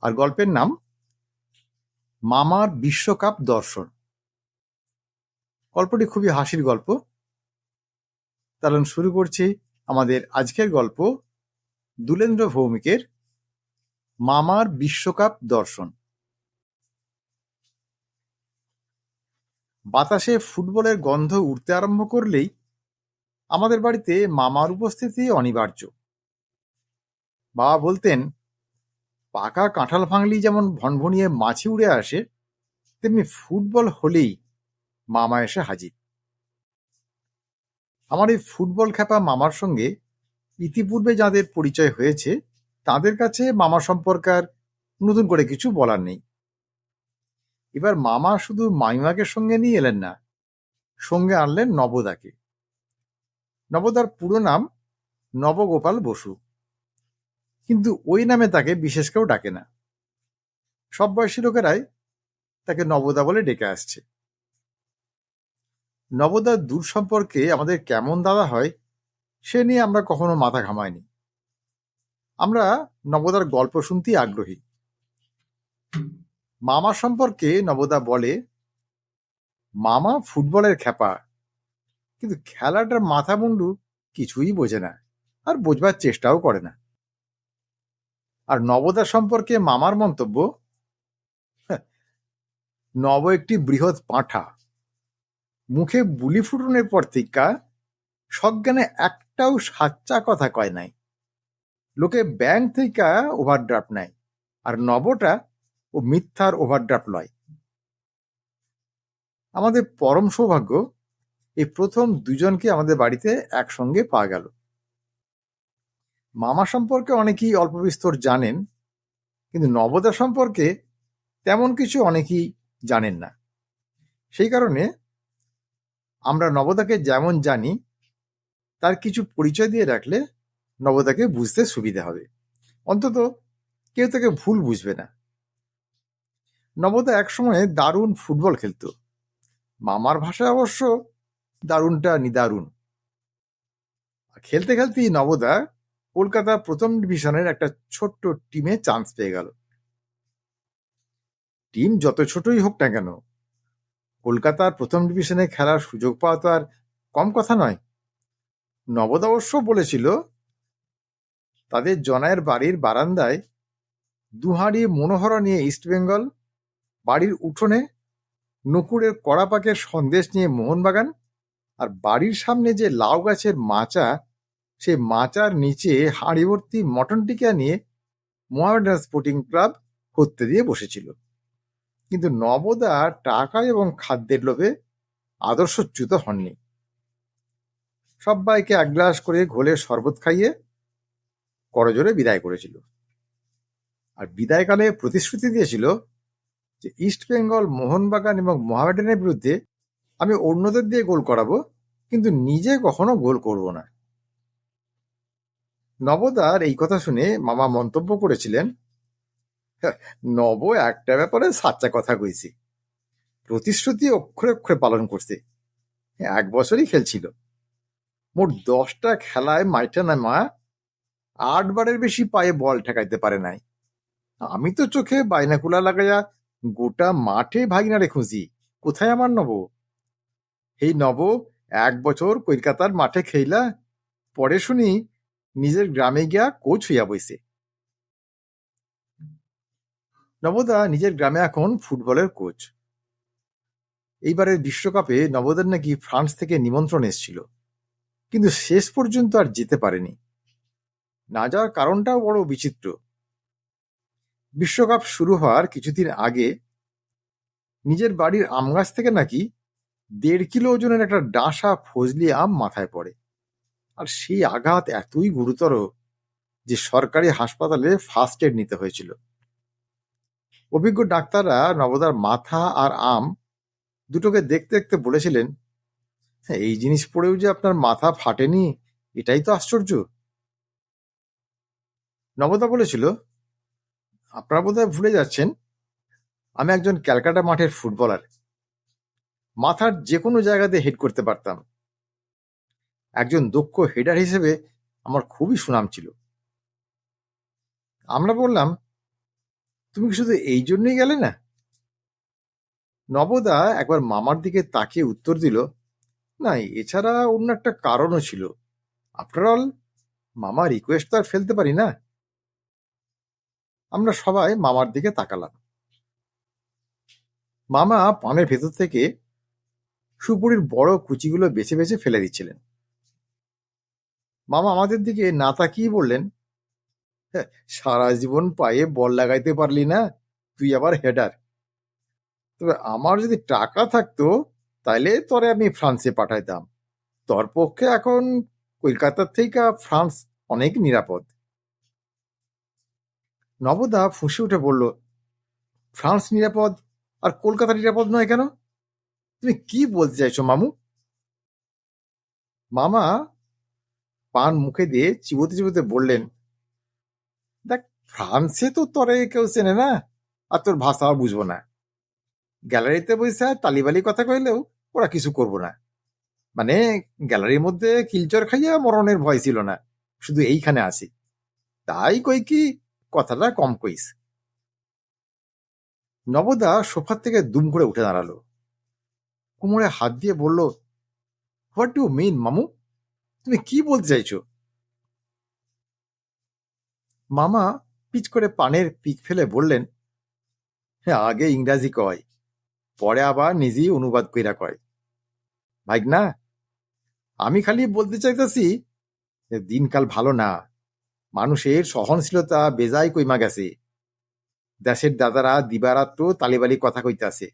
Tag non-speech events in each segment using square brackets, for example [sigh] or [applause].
আর গল্পের নাম মামার বিশ্বকাপ দর্শন। গল্পটি খুবই হাসির গল্প। তাহলে শুরু করছি আমাদের আজকের গল্প দুলেন্দ্র ভৌমিকের মামার বিশ্বকাপ দর্শন। বাতাসে ফুটবলের গন্ধ উঠতে আরম্ভ করলেই আমাদের বাড়িতে মামার উপস্থিতি অনিবার্য। বাবা বলতেন পাকা কাঁঠাল ভাঙলি যেমন ভনভনিয়ে মাছি উড়ে আসে, তেমনি ফুটবল হলেই মামা এসে হাজির। আমার এই ফুটবল খেপা মামার সঙ্গে ইতিপূর্বে যাদের পরিচয় হয়েছে, তাদের কাছে মামা সম্পর্কার নতুন করে কিছু বলার নেই। এবার মামা শুধু মাইমাকে সঙ্গে নিয়ে এলেন না, সঙ্গে আনলেন নবদাকে। নবদার পুরো নাম নবগোপাল বসু। কিন্তু ওই নামে তাকে বিশেষ কেউ ডাকে না। সব বয়সী লোকেরাই তাকে নবদা বলে ডেকে আসছে। নবদার দূর সম্পর্কে আমাদের কেমন দাদা হয়, সে নিয়ে আমরা কখনো মাথা ঘামাইনি। আমরা নবদার গল্প শুনতেই আগ্রহী। মামা সম্পর্কে নবদা বলে, মামা ফুটবলের খ্যাপা কিন্তু খেলাটার মাথা মুন্ডু কিছুই বোঝে না, আর বোঝবার চেষ্টাও করে না। আর নবদা সম্পর্কে মামার মন্তব্য? "হ্যাঁ, [laughs] নব একটি বৃহৎ পাঁঠা। মুখে বুলি ফুটনের পর থেকে সজ্ঞানে একটাও সাচ্চা কথা কয় নাই। লোকে ব্যাংক থেকে ওভারড্রাফট নেয় আর নবটা ও মিথ্যার ওভারড্রাফট লয়। আমাদের পরম সৌভাগ্য এই প্রথম দুজনকে আমাদের বাড়িতে একসঙ্গে পাওয়া গেল। মামা সম্পর্কে অনেকেই অল্প বিস্তর জানেন, কিন্তু নবদা সম্পর্কে তেমন কিছু অনেকেই জানেন না। সেই কারণে আমরা নবদাকে যেমন জানি, তার কিছু পরিচয় দিয়ে রাখলে নবদাকে বুঝতে সুবিধা হবে। অন্তত কেউ তাকে ভুল বুঝবে না। নবদা একসময় দারুণ ফুটবল খেলতো। মামার ভাষায় অবশ্য দারুণটা নিদারুণ। খেলতে খেলতেই নবদা কলকাতা প্রথম ডিভিশনের একটা ছোট্ট টিমে চান্স পেয়ে গেল। টিম যত ছোটই হোক না কেন, কলকাতার প্রথম ডিভিশনে খেলার সুযোগ পাওয়া তো আর কম কথা নয়। নবদ অবশ্য বলেছিল, তাদের জনায়ের বাড়ির বারান্দায় দুহাড়ি মনোহরা নিয়ে ইস্টবেঙ্গল বাড়ির উঠোনে নকুরের কড়াপাকের সন্দেশ নিয়ে মোহনবাগান আর বাড়ির সামনে যে লাউ গাছের মাচা সে মাচার নিচে হাঁড়ি ভর্তি মটন টিকা নিয়ে মোহামেডান স্পোর্টিং ক্লাব করতে দিয়ে বসেছিল। কিন্তু নবদা টাকা এবং খাদ্যের লোভে আদর্শচ্যুত হননি। সবাইকে এক গ্লাস করে ঘোলে শরবত খাইয়ে করজোরে বিদায় করেছিল। আর বিদায়কালে প্রতিশ্রুতি দিয়েছিল যে ইস্ট বেঙ্গল, মোহনবাগান এবং মোহামেডানের বিরুদ্ধে আমি অন্যদের দিয়ে গোল করাবো, কিন্তু নিজে কখনো গোল করব না। নবদার এই কথা শুনে মামা মন্তব্য করেছিলেন "হ্যাঁ, নব একটা ব্যাপারে সাচ্চা কথা কইছি। প্রতিশ্রুতি অক্ষরে অক্ষরে পালন করছে। এক বছরই খেলছিল। মোট দশটা খেলায় মাইটা আট বারের বেশি পায়ে বল ঠেকাইতে পারে নাই। আমি তো চোখে বাইনাকুলা লাগাইয়া গোটা মাঠে ভাগিনারে খুঁজি। কোথায় আমার নব? এই নব এক বছর কলকাতার মাঠে খেইলা পরে শুনি নিজের গ্রামে গিয়া কোচ হইয়া বইছে। নবদা নিজের গ্রামে এখন ফুটবলের কোচ এইবারের বিশ্বকাপে নবদার নাকি ফ্রান্স থেকে নিমন্ত্রণ এসেছিল। কিন্তু শেষ পর্যন্ত আর যেতে পারেনি। না যাওয়ার কারণটাও বড় বিচিত্র। বিশ্বকাপ শুরু হওয়ার কিছুদিন আগে নিজের বাড়ির আম গাছ থেকে নাকি দেড় কিলো ওজনের একটা ডাসা ফজলি আম মাথায় পড়ে। আর সেই আঘাত এতই গুরুতর যে সরকারি হাসপাতালে ফার্স্ট এড নিতে হয়েছিল। অভিজ্ঞ ডাক্তাররা নবদার মাথা আর আম দুটোকে দেখতে দেখতে বলেছিলেন "হ্যাঁ, এই জিনিস পড়েও যে আপনার মাথা ফাটেনি এটাই তো আশ্চর্য। নবদা বলেছিল আপনারা বোধহয় ভুলে যাচ্ছেন আমি একজন ক্যালকাটা মাঠের ফুটবলার। মাথার যে কোনো জায়গাতে হেড করতে পারতাম। একজন দক্ষ হেডার হিসেবে আমার খুবই সুনাম ছিল। আমরা বললাম, তুমি কি শুধু এই জন্যই গেলে না? নবদা একবার মামার দিকে তাকিয়ে উত্তর দিল, না, এছাড়া অন্য একটা কারণও ছিল। আফটার অল মামা রিকোয়েস্ট তো আর ফেলতে পারি না। আমরা সবাই মামার দিকে তাকালাম। মামা পানের ভেতর থেকে সুপুরির বড় কুচিগুলো বেছে বেছে ফেলে দিচ্ছিলেন। মামা আমাদের দিকে না তাকিয়ে বললেন "হ্যাঁ, সারা জীবন পায়ে বল লাগাইতে পারলি না তুই আবার হেডার। তবে আমার যদি টাকা থাকতো তাইলে তোরে আমি ফ্রান্সে পাঠাইতাম। তোর পক্ষে এখন কলকাতার থেকে ফ্রান্স অনেক নিরাপদ। নবদা ফুঁসে উঠে বলল ফ্রান্স নিরাপদ আর কলকাতা নিরাপদ নয় কেন? তুমি কি বলতে চাইছো মামু? মামা পান মুখে দিয়ে চিবোতে চিবোতে বললেন, দেখ, ফ্রান্সে তো তরে কেউ চেনে না, আর তোর ভাষাও বুঝব না। গ্যালারিতে বসে তালিবালি কথা কইলেও ওরা কিছু করব না। মানে গ্যালারির মধ্যে কিলচর খাইয়া মরণের ভয় ছিল না, শুধু এইখানে আসি তাই কই কি, কথাটা কম কইস। নবদা সোফার থেকে দুম করে উঠে দাঁড়াল। কোমরে হাত দিয়ে বলল হোয়াট ডু মিন মামু? তুমি কি বলতে চাইছো? মামা পিচ করে পানের পিক ফেলে বললেন হ্যাঁ আগে ইংরাজি কয়, পরে আবার নিজেই অনুবাদ কইরা কয়। ভাই না আমি খালি বলতে চাইতেছি যে দিনকাল ভালো না, মানুষের সহনশীলতা বেজায় কইমা গেছে। দেশের দাদারা দিবারাত্র তালিবালি কথা কইতে কইতাছে।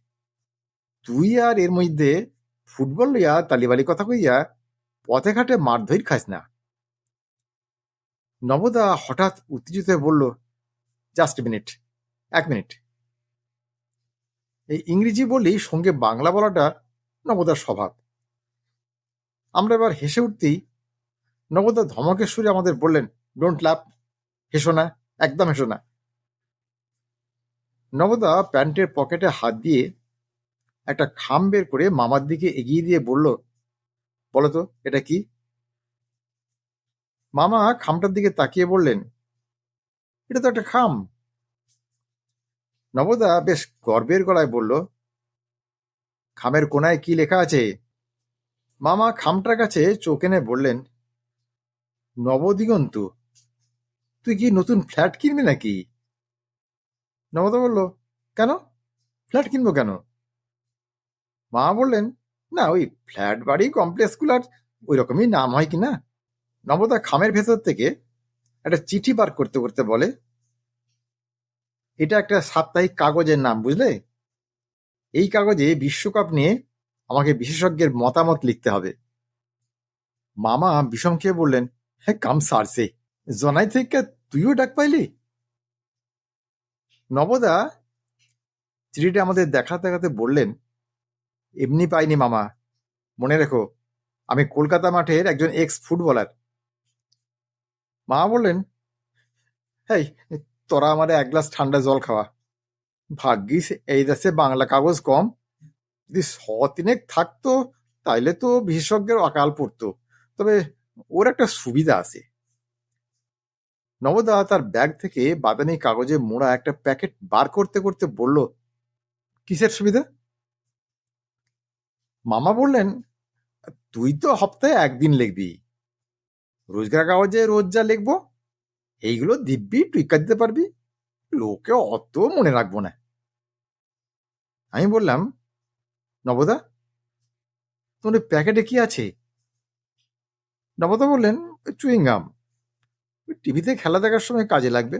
তুই আর এর মধ্যে ফুটবল লইয়া তালিবালি কথা কইয়া পথে ঘাটে মারধর খাস না। নবদা হঠাৎ উত্তেজিত হয়ে বলল, জাস্ট মিনিট, এক মিনিট। এই ইংরেজি বলি সঙ্গে বাংলা বলাটা নবদার স্বভাব। আমরা এবার হেসে উঠতেই নবদা ধমকের সুরে আমাদের বললেন ডোন্ট লাভ হেসো না, একদম হেসো না। নবদা প্যান্টের পকেটে হাত দিয়ে একটা খাম বের করে মামার দিকে এগিয়ে দিয়ে বলল বলো তো এটা কি? মামা খামটার দিকে তাকিয়ে বললেন, এটা তো একটা খাম। নবদা বেশ গর্বের গলায় বলল, খামের কোনায় কি লেখা আছে? মামা খামটার কাছে চোখ এনে বললেন, নবদিগন্ত, তুই কি নতুন ফ্ল্যাট কিনবি নাকি? নবদা বলল, কেন? ফ্ল্যাট কিনবো কেন? মা বললেন না, ওই ফ্ল্যাট বাড়ি কমপ্লেক্সগুলার ওই রকমই নাম হয় কি না? নবদা খামের ভেতর থেকে একটা চিঠি বার করতে করতে বলে, এটা একটা সাপ্তাহিক কাগজের নাম, বুঝলে? এই কাগজে বিশ্বকাপ নিয়ে আমাকে বিশেষজ্ঞের মতামত লিখতে হবে। মামা বিষম খেয়ে বললেন হ্যাঁ কাম সারছে, জনাই থেকে তুইও ডাক পাইলি? নবদা চিঠিটা আমাদের দেখাতে দেখাতে বললেন এমনি পাইনি মামা। মনে রেখো, আমি কলকাতা মাঠের একজন এক্স ফুটবলার মা বললেন, হেই, তোরা আমারে এক গ্লাস ঠান্ডা জল খাওয়া। ভাগ্যিস এই দেশে বাংলা কাগজ কম। যদি তিনেক থাকতো, তাইলে তো বিশেষজ্ঞের অকাল পড়তো। তবে ওর একটা সুবিধা আছে। নবদা তার ব্যাগ থেকে বাদামি কাগজে মোড়া একটা প্যাকেট বার করতে করতে বলল, কিসের সুবিধা? মামা বললেন, তুই তো সপ্তাহে একদিন লিখবি। রোজগার কাগজে রোজ যা লিখব, এইগুলো দিব্যি টুইকা দিতে পারবি। লোকে অত মনে রাখব না। আমি বললাম, নবদা তোমার প্যাকেটে কি আছে? নবদা বললেন চুইংগাম টিভিতে খেলা দেখার সময় কাজে লাগবে।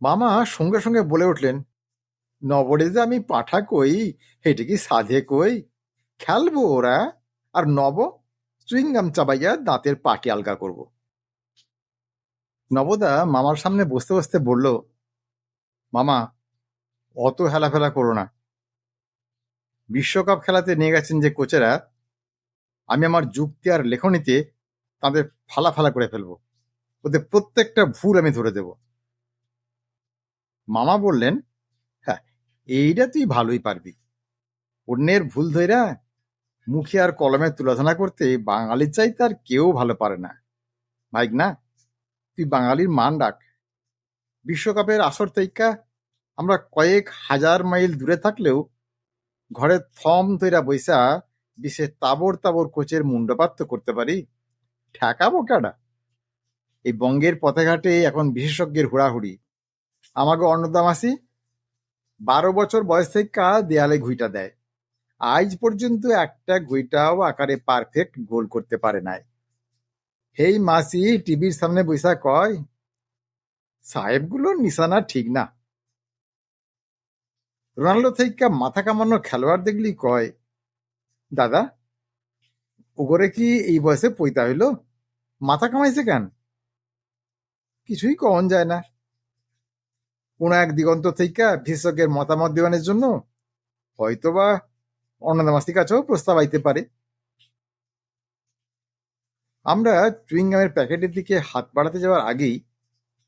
মামা সঙ্গে সঙ্গে বলে উঠলেন নবরে যে আমি পাঠা কই, হেঁটে কি সাধে কই? খেলব ওরা। আর নব চুইংগাম চাবাইয়া দাঁতের পাটি আলগা করব। নবদা মামার সামনে বসতে বসতে বলল, মামা, অত হেলাফেলা করো না। বিশ্বকাপ খেলাতে নিয়ে গেছেন যে কোচেরা, আমি আমার যুক্তি আর লেখনীতে তাদের ফালা ফালা করে ফেলব। ওদের প্রত্যেকটা ভুল আমি ধরে দেব। মামা বললেন এইটা তুই ভালোই পারবি। অন্যের ভুল ধইরা মুখে আর কলমে তুলনা করতে বাঙালির চাইতে আর কেউ ভালো পারে না। ভাইক না, তুই বাঙালির মান ডাক বিশ্বকাপের আসর তৈকা আমরা কয়েক হাজার মাইল দূরে থাকলেও ঘরে থম তৈরা বৈসা বিশেষ তাবর তাবর কোচের মুন্ডপাত তো করতে পারি। ঠেকাবো কেডা? এই বঙ্গের পথে ঘাটে এখন বিশেষজ্ঞের হুড়াহুড়ি। আমাকে অন্নদামাসি বারো বছর বয়স থেকে দেয়ালে ঘুইটা দেয়। আজ পর্যন্ত একটা ঘুইটাও আকারে পারফেক্ট গোল করতে পারে নাই। হেই মাসি, টিভির সামনে বৈশা কয় সাহেবগুলোর নিশানা ঠিক না। রোনাল্ডো থেকে মাথা কামানো খেলোয়াড় দেখলি কয়, দাদা, ওগরে কি এই বয়সে পৈতা হইল? মাথা কামাইছে কেন? কিছুই কমন যায় না। কোন এক দিগন্ত থেকে বিশেষজ্ঞের মতামত দেওয়ানোর জন্য হয়তোবা অন্নদামাস্তির কাছেও প্রস্তাব আইতে পারে। আমরা চুইংগামের প্যাকেটের দিকে হাত বাড়াতে যাওয়ার আগেই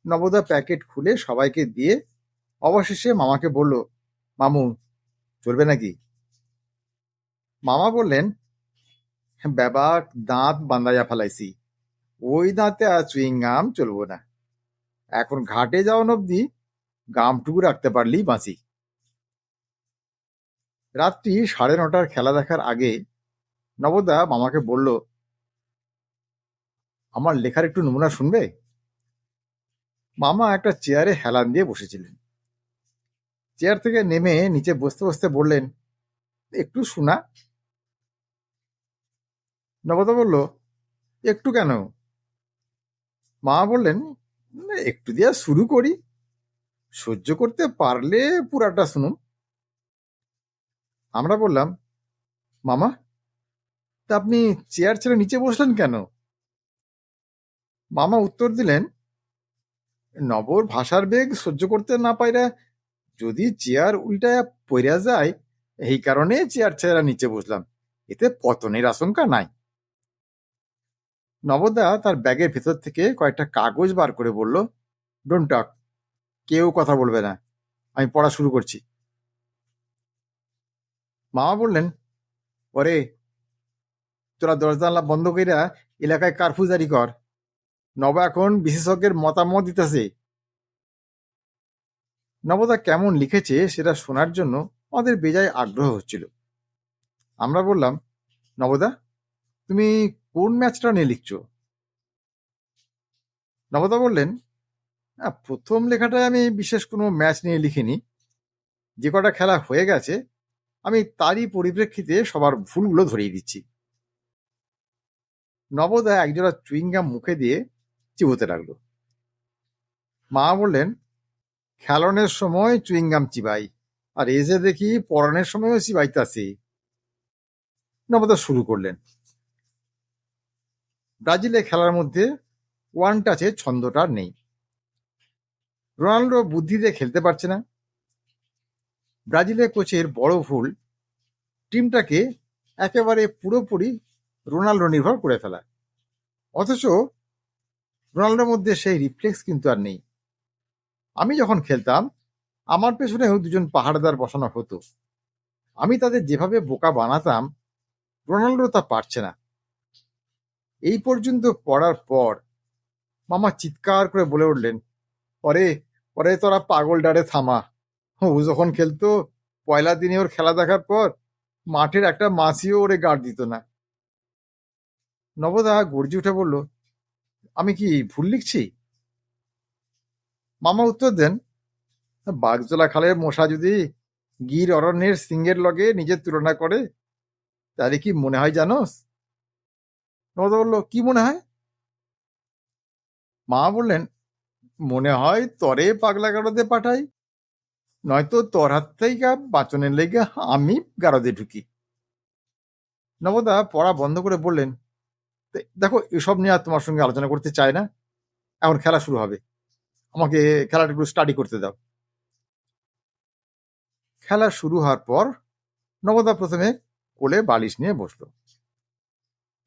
নবদা প্যাকেট খুলে সবাইকে দিয়ে অবশেষে মামাকে বলল, মামু, চলবে নাকি? মামা বললেন ব্যাবাক দাঁত বান্দাইয়া ফেলাইছি। ওই দাঁতে আর চুইংগাম চলবো না। এখন ঘাটে যাওয়ান অব্দি গামটুকু রাখতে পারলেই বাঁচি। রাত্রি সাড়ে নটার খেলা দেখার আগে নবদা মামাকে বলল, আমার লেখার একটু নমুনা শুনবে? মামা একটা চেয়ারে হেলান দিয়ে বসেছিলেন। চেয়ার থেকে নেমে নিচে বসতে বসতে বললেন, একটু শোনা। নবদা বলল, একটু কেন? মা বললেন, একটু দিয়া শুরু করি। সহ্য করতে পারলে পুরাটা শুনুন। আমরা বললাম, মামা, তা আপনি চেয়ার ছেড়ে নিচে বসলেন কেন? মামা উত্তর দিলেন, নবর ভাষার বেগ সহ্য করতে না পাইরা যদি চেয়ার উল্টায় পইরা যায়, এই কারণে চেয়ার ছেড়া নিচে বসলাম। এতে পতনের আশঙ্কা নাই। নবদা তার ব্যাগের ভেতর থেকে কয়েকটা কাগজ বার করে বলল, ডোন্ট টক কেউ কথা বলবে না। আমি পড়া শুরু করছি। মামা বললেন, ওরে, তোরা দরজা বন্ধ কইরা এলাকায় কারফু জারি কর, নব এখন বিশেষজ্ঞের মতামত দিতেছে। নবদা কেমন লিখেছে সেটা শোনার জন্য আমাদের বেজায় আগ্রহ হচ্ছিল। আমরা বললাম, নবদা, তুমি কোন ম্যাচটা নিয়ে লিখছ? নবদা বললেন "না, প্রথম লেখাটায় আমি বিশেষ কোনো ম্যাচ নিয়ে লিখিনি। যে কটা খেলা হয়ে গেছে আমি তারই পরিপ্রেক্ষিতে সবার ভুলগুলো ধরিয়ে দিচ্ছি। নবদা একজোড়া চুইংগাম মুখে দিয়ে চিবোতে লাগল। মা বললেন খেলনের সময় চুইংগাম চিবাই আর এই যে দেখি পড়ানোর সময়ও চিবাইতাছি। নবদা শুরু করলেন। ব্রাজিলে খেলার মধ্যে ওয়ান টাচে ছন্দটা নেই। রোনাল্ডো বুদ্ধি দিয়ে খেলতে পারছে না। ব্রাজিলের কোচের বড় ভুল, টিমটাকে একেবারে পুরোপুরি রোনাল্ডো নির্ভর করে ফেলা। অথচ রোনাল্ডোর মধ্যে সেই রিফ্লেক্স কিন্তু আর নেই। আমি যখন খেলতাম, আমার পেছনেও দুজন পাহাড়দার বসানো হতো। আমি তাদের যেভাবে বোকা বানাতাম রোনাল্ডো তা পারছে না। এই পর্যন্ত পড়ার পর মামা চিৎকার করে বলে উঠলেন পরে পরে তোরা পাগল ডারে থামা। ও যখন খেলতো, পয়লা দিনে ওর খেলা দেখার পর মাঠের একটা মাছিও ওরে গার্ড দিত না। নবদা গর্জি উঠে বলল, আমি কি ভুল লিখছি? মামা উত্তর দেন, বাগজোলা খালের মশা যদি গির অরণ্যের সিংহের লগে নিজের তুলনা করে, তাহলে কি মনে হয় জানোস? নবদা বলল, কি মনে হয়? মা বললেন মনে হয় তরে পাগলা গারদে পাঠাই। নয়তো তোর হাত থেকে বাঁচনের লেগে আমি গারদে ঢুকি। নবদা পড়া বন্ধ করে বললেন দেখো, এসব নিয়ে আর তোমার সঙ্গে আলোচনা করতে চায় না। এখন খেলা শুরু হবে। আমাকে খেলাটা একটু স্টাডি করতে দাও। খেলা শুরু হওয়ার পর নবদা প্রথমে কোলে বালিশ নিয়ে বসল।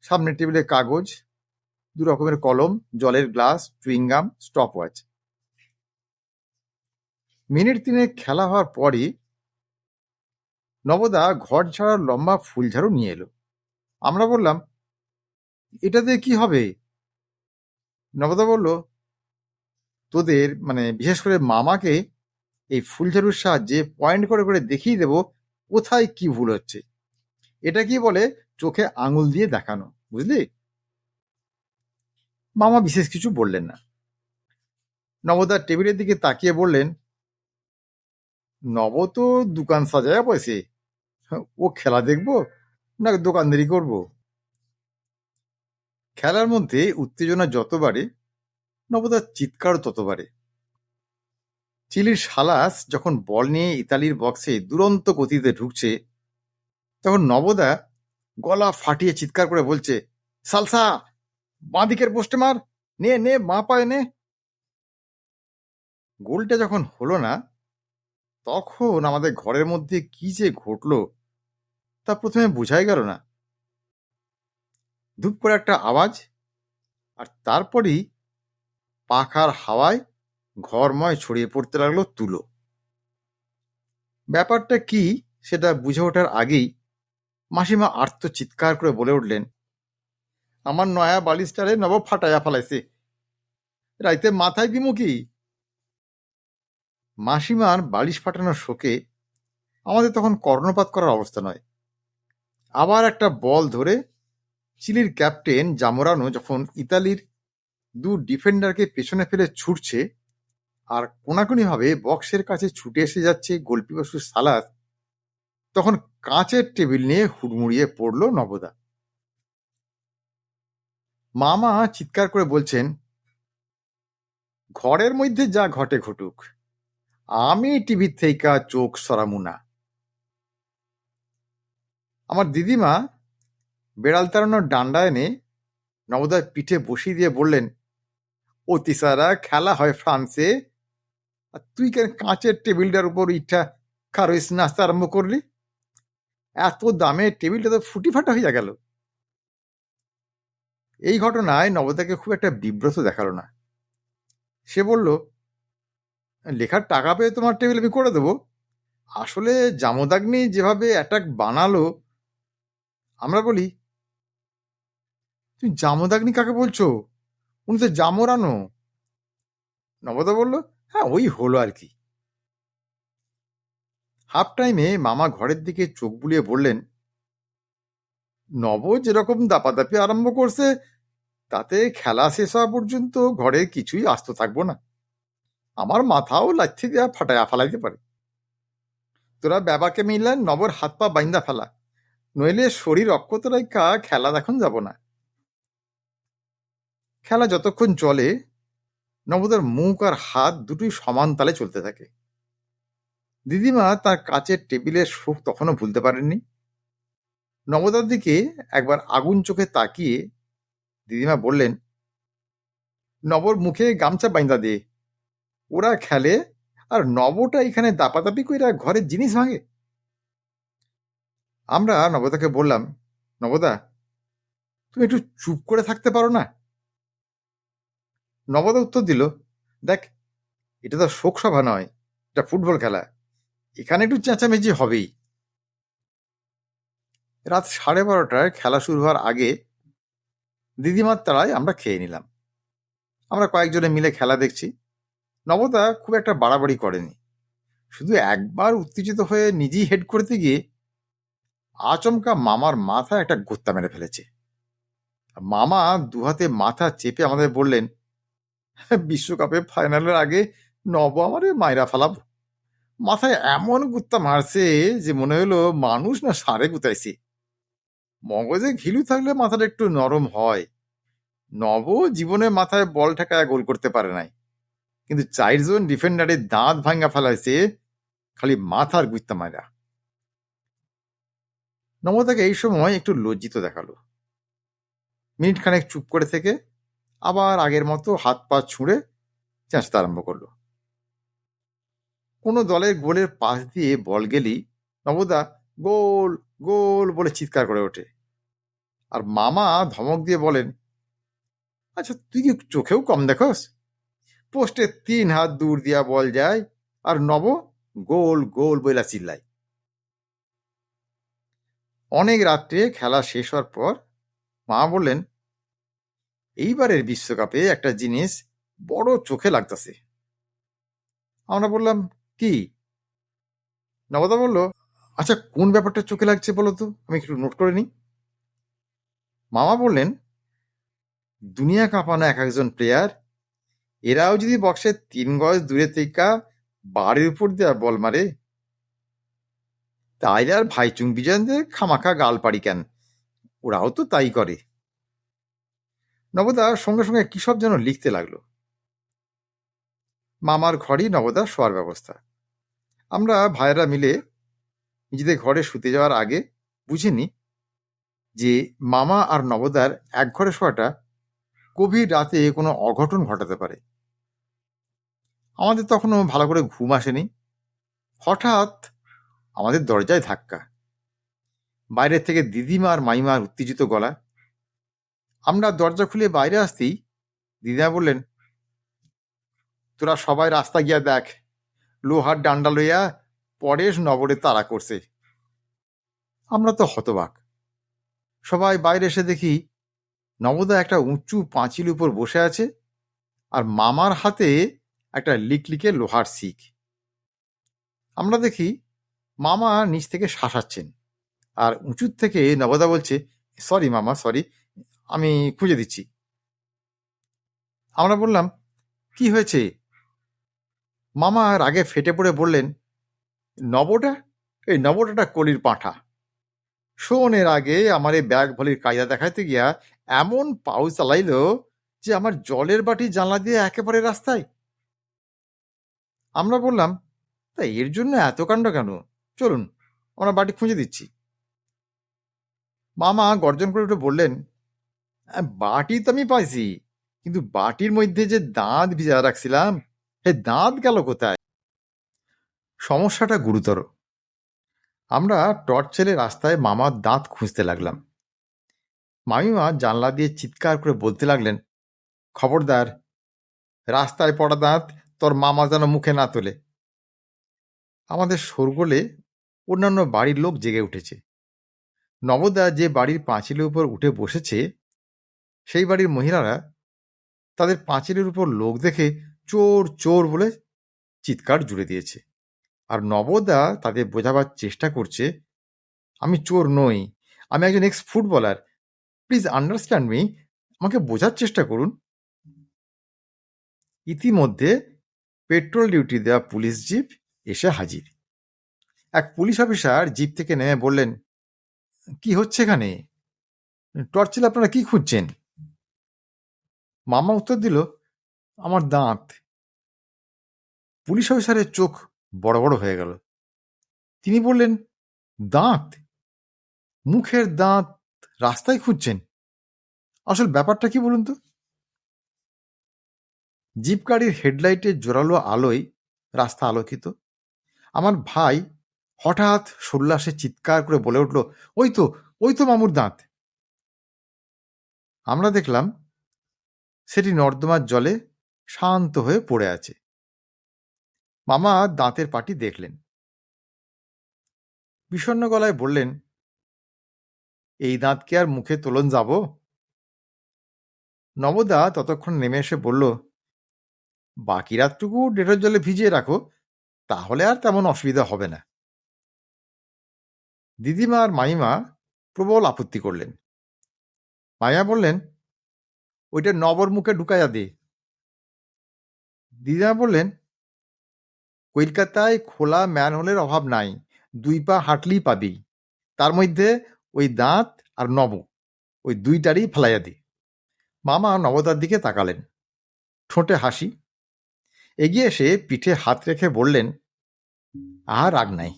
সামনের টেবিলে কাগজ দু রকমের কলম, জলের glass chewing gum stop watch minute তিনে খেলা হওয়ার পরই নবদা ঘর ছাড়ার লম্বা ফুল ঝাড়ু নিয়ে এলো। আমরা বললাম এটাতে কি হবে? নবদা বলল, তোদের মানে বিশেষ করে মামাকে এই ফুলঝাড়ুর সাহায্যে পয়েন্ট করে করে দেখিয়ে দেব কোথায় কি ভুল হচ্ছে। এটা কি বলে চোখে আঙুল দিয়ে দেখানো, বুঝলি? মামা বিশেষ কিছু বললেন না। নবদার টেবিলের দিকে তাকিয়ে বললেন, নব তো দোকান সাজায় পয়সে ও খেলা দেখব না দোকানদারি করব? খেলার মধ্যে উত্তেজনা যত বাড়ে, নবদার চিৎকার তত বাড়ে। চিলির সালাস যখন বল নিয়ে ইতালির বক্সে দুরন্ত গতিতে ঢুকছে, তখন নবদা গলা ফাটিয়ে চিৎকার করে বলছে, সালসা বাঁ দিকের পোস্টে মার, নে নে বাঁ পায়ে নে। গোলটা যখন হলো না, তখন আমাদের ঘরের মধ্যে কি যে ঘটলো তা প্রথমে বোঝাই গেল না। ধূপ করে একটা আওয়াজ আর তারপরই পাখার হাওয়ায় ঘরময় ছড়িয়ে পড়তে লাগল তুলো। ব্যাপারটা কি সেটা বুঝে ওঠার আগেই মাসিমা আর্ত চিৎকার করে বলে উঠলেন আমার নয়া বালিশটারে নব ফাটাইয়া ফেলাইছে। রাইতে মাথায় দিমু কি? মাসিমার বালিশ ফাটানোর শোকে আমাদের তখন কর্ণপাত করার অবস্থা নয়। আবার একটা বল ধরে চিলির ক্যাপ্টেন জামোরানো যখন ইতালির দু ডিফেন্ডারকে পেছনে ফেলে ছুটছে আর কোনাকুনি কোনাকুনিভাবে বক্সের কাছে ছুটে এসে যাচ্ছে গোলপিপাসু সালাদ তখন কাঁচের টেবিল নিয়ে হুড়মুড়িয়ে পড়ল নবদা। মামা চিৎকার করে বলছেন, ঘরের মধ্যে যা ঘটে ঘটুক, আমি টিভির থেকে চোখ সরামু না। আমার দিদিমা বেড়াল তাড়ানোর ডান্ডা এনে নবদার পিঠে বসিয়ে দিয়ে বললেন ও তিসারা খেলা হয় ফ্রান্সে, আর তুই কেন কাঁচের টেবিলটার উপর ইটা খারইস নাস্তা আরম্ভ করলি? এত দামে টেবিলটা তো ফুটি ফাটা হইয়া গেল। এই ঘটনায় নবদাকে খুব একটা বিব্রত দেখাল না। সে বলল, লেখার টাকা পেয়ে তোমার টেবিল আমি করে দেবো। আসলে জামদাগ্নি যেভাবে অ্যাটাক বানালো, আমরা বলি, তুমি জামদাগ্নি কাকে বলছো? উনি তো জামরানো। নবদা বলল হ্যাঁ ওই হলো আর কি। হাফ টাইমে মামা ঘরের দিকে চোখ বুলিয়ে বললেন নব যেরকম দাপাদাপি আরম্ভ করছে, তাতে খেলা শেষ হওয়া পর্যন্ত ঘরে কিছুই আস্ত থাকব না। আমার মাথাও লাচ্ছি দেওয়া ফাটায়া ফালাইতে পারে। তোরা বাবাকে মিললেন নবর হাত পা বাইন্দা ফেলা, নইলে শরীর অক্ষত রেখা খেলা দেখুন যাব না। খেলা যতক্ষণ চলে, নবদার মুখ আর হাত দুটোই সমান তালে চলতে থাকে। দিদিমা তার কাচের টেবিলের সুখ তখনও ভুলতে পারেননি। নবদার দিকে একবার আগুন চোখে তাকিয়ে দিদিমা বললেন, নবর মুখে গামছা বাইন্দা দে। ওরা খেলে আর নবটা এখানে দাপাদাপি কইরা ঘরের জিনিস ভাঙে। আমরা নবদাকে বললাম, নবদা, তুমি একটু চুপ করে থাকতে পারো না? নবদা উত্তর দিল, দেখ, এটা তো শোকসভা নয়, এটা ফুটবল খেলা। এখানে একটু চেঁচামেচি হবেই। রাত সাড়ে বারোটায় খেলা শুরু হওয়ার আগে দিদিমার তারায় আমরা খেয়ে নিলাম। আমরা কয়েকজনে মিলে খেলা দেখছি। নবদা খুব একটা বাড়াবাড়ি করেনি। শুধু একবার উত্তেজিত হয়ে নিজেই হেড করতে গিয়ে আচমকা মামার মাথায় একটা গোত্তা মেরে ফেলেছে। মামা দুহাতে মাথা চেপে আমাদের বললেন, বিশ্বকাপে ফাইনালের আগে নব আমারে মাইরা ফেলাব। মাথায় এমন গুত্তা মারছে যে মনে হলো মানুষ না সারে গুতাইছে। মগজে ঘিলু থাকলে মাথাটা একটু নরম হয়। নব জীবনে মাথায় বল ঠেকায় গোল করতে পারে নাই। কিন্তু চারজন ডিফেন্ডারের দাঁত ভাঙ্গা ফেলাইছে খালি মাথার গুত্তা মারা। নমতাকে এই সময় একটু লজ্জিত দেখাল। মিনিট খানেক চুপ করে থেকে আবার আগের মতো হাত পা ছুঁড়ে চেঁচতে আরম্ভ করল। কোনো দলের গোলের পাশ দিয়ে বল গেলি নবদা গোল গোল বলে চিৎকার করে ওঠে। আর মামা ধমক দিয়ে বলেন আচ্ছা তুই কি চোখেও কম দেখোস? পোস্টে তিন হাত দূর দিয়া বল যায়, আর নব গোল গোল বইলা চিল্লাই অনেক রাত্রে খেলা শেষ হওয়ার পর মা বললেন, এইবারের বিশ্বকাপে একটা জিনিস বড় চোখে লাগতেছে। আমরা বললাম, কি? নবদা বলল আচ্ছা কোন ব্যাপারটা চোখে লাগছে বলো তো? আমি একটু নোট করে নিই। মামা বললেন, দুনিয়া কাঁপানো এক একজন প্লেয়ার এরাও যদি বক্সের তিন গজ দূরে থেকে বাড়ির উপর দেওয়া বল মারে, তাইলে আর ভাইচুং বিজয়দের খামাখা গাল পাড়ি কেন? ওরাও তো তাই করে। নবদা সঙ্গে সঙ্গে কি সব যেন লিখতে লাগল। মামার ঘরেই নবদা শোয়ার ব্যবস্থা। আমরা ভাইয়েরা মিলে নিজেদের ঘরে শুতে যাওয়ার আগে বুঝিনি যে মামা আর নবদার এক ঘরে শোয়াটা গভীর রাতে কোনো অঘটন ঘটাতে পারে। আমাদের তখনও ভালো করে ঘুম আসেনি। হঠাৎ আমাদের দরজায় ধাক্কা। বাইরের থেকে দিদিমা আর মাইমার উত্তেজিত গলা। আমরা দরজা খুলে বাইরে আসতেই দিদিমা বললেন, তোরা সবাই রাস্তা গিয়া দেখ। লোহার ডান্ডা লইয়া পরেশ নবরে তাড়া করছে। আমরা তো হতবাক। সবাই বাইরে এসে দেখি নবদা একটা উঁচু পাঁচিল উপর বসে আছে আর মামার হাতে একটা লিকলিকে লোহার শিখ আমরা দেখি, মামা নিচ থেকে শাসাচ্ছেন আর উঁচুর থেকে নবদা বলছে, সরি মামা, সরি, আমি খুঁজে দিচ্ছি। আমরা বললাম, কি হয়েছে? মামা রাগে ফেটে পড়ে বললেন নবটা? এই নবটাটা কলির পাঁঠা। শোনের আগে আমার এই ব্যাগ ভলির কায়দা দেখাইতে গিয়া এমন পাউ চালাইল যে আমার জলের বাটি জানলা দিয়ে একেবারে রাস্তায়। আমরা বললাম তা এর জন্য এত কাণ্ড কেন? চলুন আমরা বাটি খুঁজে দিচ্ছি। মামা গর্জন করে উঠে বললেন "আহ, বাটি তো আমি পাইছি কিন্তু বাটির মধ্যে যে দাঁত ভিজা রাখছিলাম সে দাঁত গেল কোথায়? সমস্যাটা গুরুতর। আমরা টর্চ ছেলে রাস্তায় মামার দাঁত খুঁজতে লাগলাম। মামিমা জানলা দিয়ে চিৎকার করে বলতে লাগলেন, খবরদার, রাস্তায় পড়া দাঁত তোর মামা যেন মুখে না তোলে। আমাদের শোরগোলে অন্যান্য বাড়ির লোক জেগে উঠেছে। নবদা যে বাড়ির পাঁচিলের উপর উঠে বসেছে, সেই বাড়ির মহিলারা তাদের পাঁচিলের উপর লোক দেখে চোর চোর বলে চিৎকার জুড়ে দিয়েছে। আর নবদা তাদের বোঝাবার চেষ্টা করছে, আমি চোর নই, আমি একজন ex footballer please understand me আমাকে বোঝার চেষ্টা করুন। ইতিমধ্যে পেট্রোল ডিউটি দেওয়া পুলিশ জিপ এসে হাজির। এক পুলিশ অফিসার জিপ থেকে নেমে বললেন, কি হচ্ছে এখানে? টর্চেল আপনারা কি খুঁজছেন? মামা উত্তর দিল, আমার দাঁত। পুলিশ অফিসারের চোখ বড় বড় হয়ে গেল। তিনি বললেন, দাঁত, মুখের দাঁত রাস্তায় খুঁজছেন। আসল ব্যাপারটা কি বলুন তো? জিপ গাড়ির হেডলাইটের জোরালো আলোয় রাস্তা আলোকিত। আমার ভাই হঠাৎ সোল্লাসে চিৎকার করে বলে উঠল, ওই তো ওই তো মামুর দাঁত। আমরা দেখলাম, সেটি নর্দমার জলে শান্ত হয়ে পড়ে আছে। মামা দাঁতের পাটি দেখলেন। বিষণ্ণ গলায় বললেন, এই দাঁত কি আর মুখে তোলন যাব? নবদা ততক্ষণ নেমে এসে বলল, বাকি রাতটুকু ডেটর জলে ভিজিয়ে রাখো, তাহলে আর তেমন অসুবিধা হবে না। দিদিমা আর মাইমা প্রবল আপত্তি করলেন। মাইমা বললেন, ওইটা নবর মুখে ঢুকাইয়া দে। দিদিমা বললেন কলকাতায় খোলা ম্যানহোলের অভাব নাই, দুই পা হাঁটলেই পাবি। তার মধ্যে ওই দাঁত আর নব, ওই দুইটারই ফেলাইয়া দি মামা নবদার দিকে তাকালেন। ঠোঁটে হাসি। এগিয়ে এসে পিঠে হাত রেখে বললেন, আর রাগ নাই।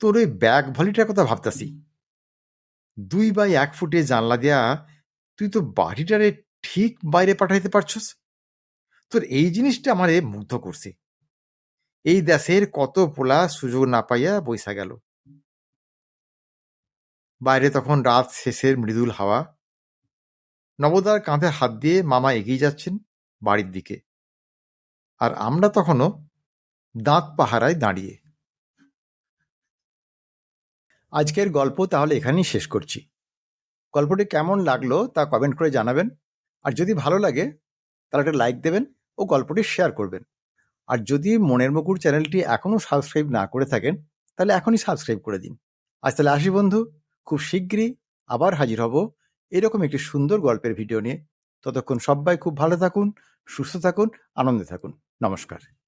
তোর ওই ব্যাগ ভলিটার কথা ভাবতাছি। দুই বাই এক ফুটে জানলা দেয়া তুই তো বাড়িটারে ঠিক বাইরে পাঠাইতে পারছস? তোর এই জিনিসটা আমারে মুগ্ধ করছে। এই দেশের কত পোলা সুযোগ না পাইয়া বইসা গেল। বাইরে তখন রাত শেষের মৃদুল হাওয়া। নবদার কাঁধে হাত দিয়ে মামা এগিয়ে যাচ্ছেন বাড়ির দিকে। আর আমরা তখনও দাঁত পাহারায় দাঁড়িয়ে। আজকের গল্প তাহলে এখানেই শেষ করছি। গল্পটি কেমন লাগল তা কমেন্ট করে জানাবেন। আর যদি ভালো লাগে, তাহলে একটা লাইক দেবেন ও গল্পটি শেয়ার করবেন। আর যদি মনের মুকুর চ্যানেলটি এখনও সাবস্ক্রাইব না করে থাকেন, তাহলে এখনই সাবস্ক্রাইব করে দিন। আজ তাহলে আসি বন্ধু, খুব শীঘ্রই আবার হাজির হব এরকম একটি সুন্দর গল্পের ভিডিও নিয়ে। ততক্ষণ সবাই খুব ভালো থাকুন, সুস্থ থাকুন, আনন্দে থাকুন। নমস্কার।